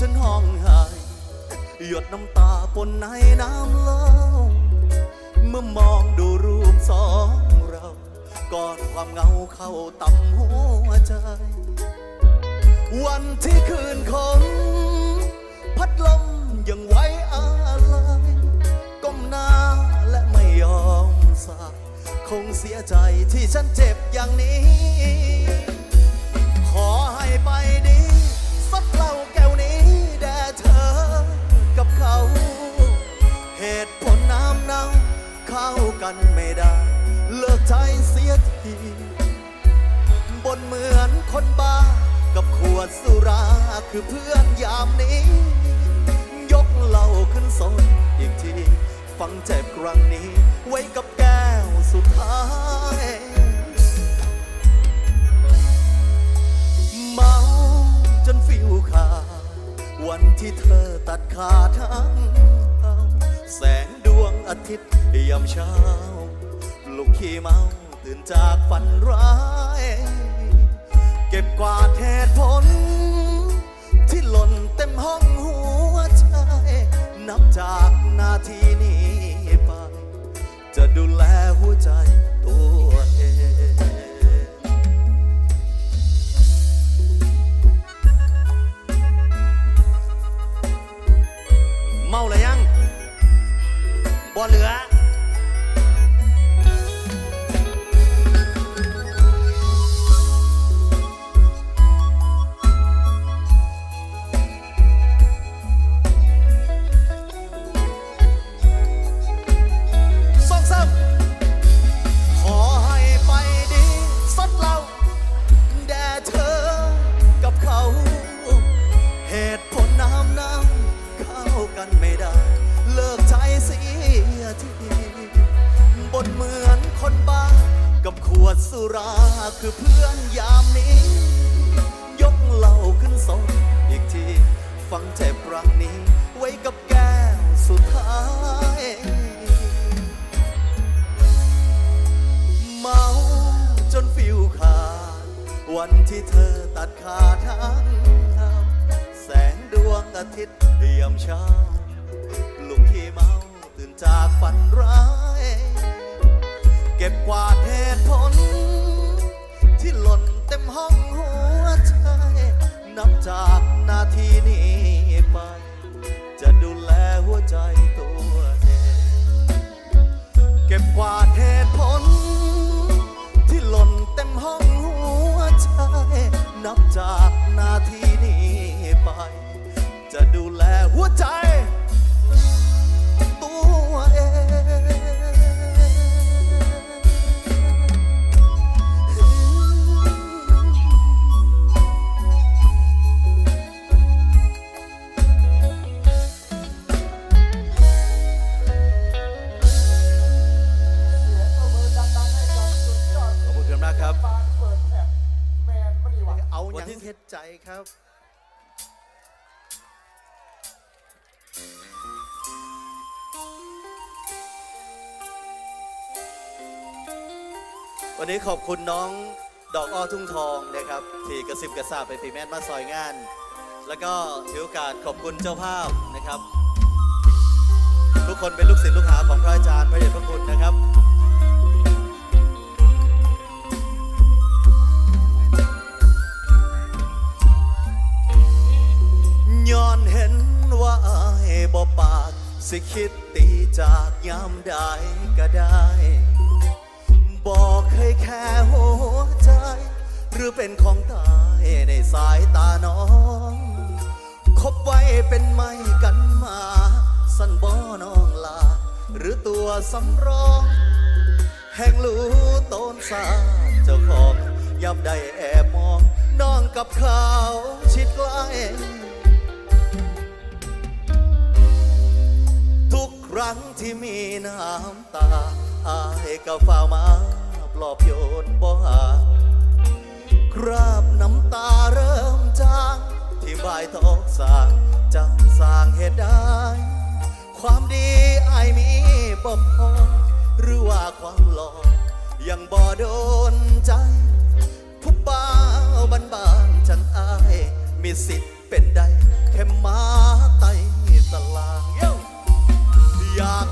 จนห้องไห้หยดน้ำตาปนในน้ำเล่าเมื่อมองดูรูปสองเราก่อนความเงาเข้าต่ำหัวใจ วันที่คืนคงพัดลมยังไว้อะไรก้มหน้าและไม่ยอมสายคงเสียใจที่ฉันเจ็บอย่างนี้ ขอให้ไปดีสักเล่า เข้ากันไม่ได้ เลิกใจเสียทีบนเหมือนคนบ้า กับขวดสุราคือเพื่อนยามนี้ ยกเหล้าขึ้นสนอีกที ฟังเจ็บครั้งนี้ ไว้กับแก้วสุดท้ายเมาจนฟิวขาดวันที่เธอตัดขาดทั้งเอาแสง อาทิตย์ยามเช้าลูกขี้เมาตื่นจากฝันร้าย เก็บกวาดเหตุผล ที่หล่นเต็มห้องหัวใจ นับจากนาทีนี้ไป จะดูแลหัวใจตัวเองเมาเลยยัง บ่เหลือ ยามเช้าลุงขี้เมาตื่นจากฝันร้าย เก็บกวาดเหตุผล ที่หล่นเต็มห้องหัวใจ นับจากนาทีนี้ไป จะดูแลหัวใจตัวเอง เก็บกวาดเหตุผล ที่หล่นเต็มห้องหัวใจ นับจากนาทีนี้ไป จะดูแลหัวใจ ตัวเองขอบคุณครับมากครับเอาอย่างเฮ็ดใจครับ วันนี้ขอบคุณน้องดอกอ้อทุ่งทองนะครับ ที่กระซิบกระซาบไปปีแม่นมาซอยงาน แล้วก็ถือโอกาสขอบคุณเจ้าภาพนะครับ ทุกคนเป็นลูกศิษย์ลูกหาของพระอาจารย์พระเดชพระคุณนะครับย้อนเห็นว่าอายบ่ปาก สิคิดตีจากยามใดก็ได้ บอกเคยแค่หัวใจ หรือเป็นของตายในสายตาน้อง คบไว้เป็นไม่กันมา สั้นบ่น้องลา หรือตัวสำรอง แห่งรู้ตนสาเจ้าของยับได้แอบมอง น้องกับเขาชิดใกล้ทุกครั้งที่มีน้ำตาอายก็ฝ่ามา ปลอบโยนบ่หาคราบน้ำตาเริ่มจางที่บายตอกสางจะสางเหตุได้ ความดีไอมีบ่พอหรือว่าความหลอกยังบ่โดนใจ ผู้บ่าบ้านบานฉันอาย มีสิทธิ์เป็นได้แค่มาไตตารางเย้อยาก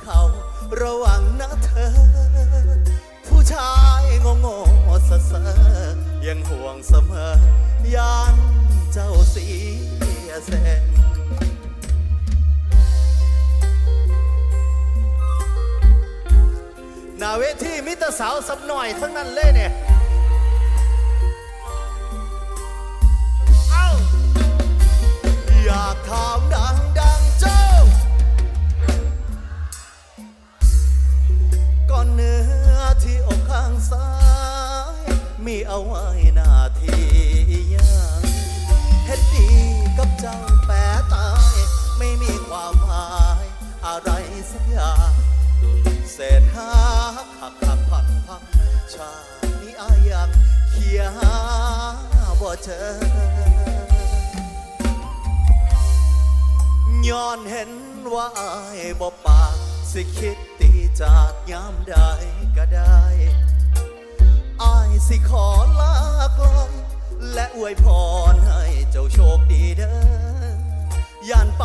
เขาระวังนะเธอ ผู้ชายงงๆเสอๆยังห่วงเสมอยานเจ้าเสียแสงนาเวทีมิตรสาวสับหน่อยทั้งนั้นเลยเนี่ยเอ้าอยากถามดังดัง อกข้าย มีเอาไว้หน้าที่ยังเฮ็ดดีกับเจ้าแปรตาย ไม่มีความหมายอะไรสักอย่างเศษหักหักหักพังพังชาตินี้อายังเขียหาบ่เจอย้อนเห็นว่าอายบ่ปากสิคิดตีจากยามใดก็ได้ อายสิขอลาไกลและอวยพรให้เจ้าโชคดีเด้อย่านไป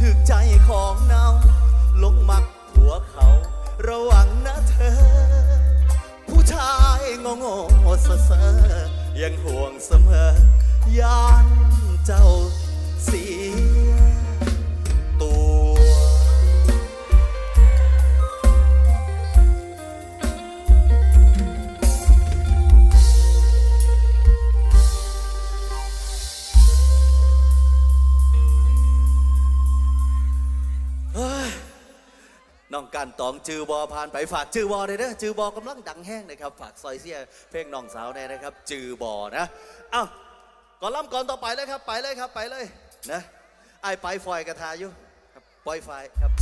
ถึกใจของเนาลงมักผัวเขาระวังนะเธอ ผู้ชายงงๆเสยังห่วงเสมอ ยานเจ้าเสีย น้องการตองจือบอผ่านไปฝากจือบอเลยนะจือบอกำลังดังแห้งนะครับ ฝากซอยเสียเพลงน้องสาวแน่นะครับ จือบอนะเอ้าก่อนล่ำก่อนต่อไปเลยครับ ไปเลยครับไปเลยนะไอ้ไปฟอยกระทาอยู่ครับปล่อยไฟครับ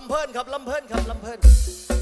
ลำเพลินครับลำเพลินครับลำเพลิน